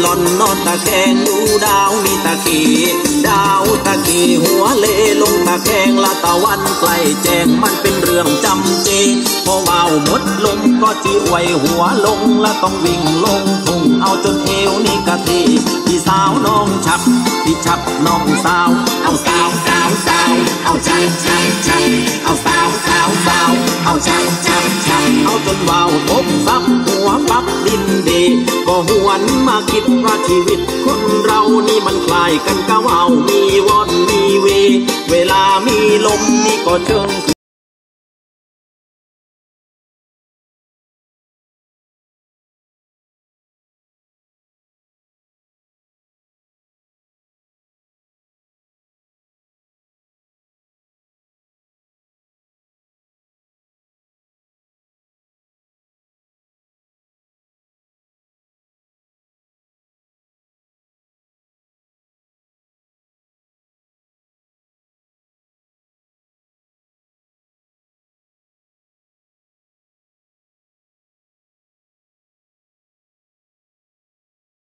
หล่อนนอนตะแคงดูดาวนี่ตะกีดาวตะกีหัวเลลงตะแคงละตะวันใกล้แจ้งมันเป็นเรื่องจำเจพอว่าวหมดลมก็จีอวยหัวลงและต้องวิ่งลงทุ่งเอาจนเอวนี่กะทีพี่สาวน้องชักพี่ชักน้องสาวเอาสาวสาวสาวเอาชักชักชักเอาสาวสาวสาวเอาชักชักชักเอาจนว่าวทบ ดีก็หวนมาคิดว่าชีวิตคนเรานี่มันคลายกันกับว่ามีวอนมีเว เวลามีลมนี่ก็เชิง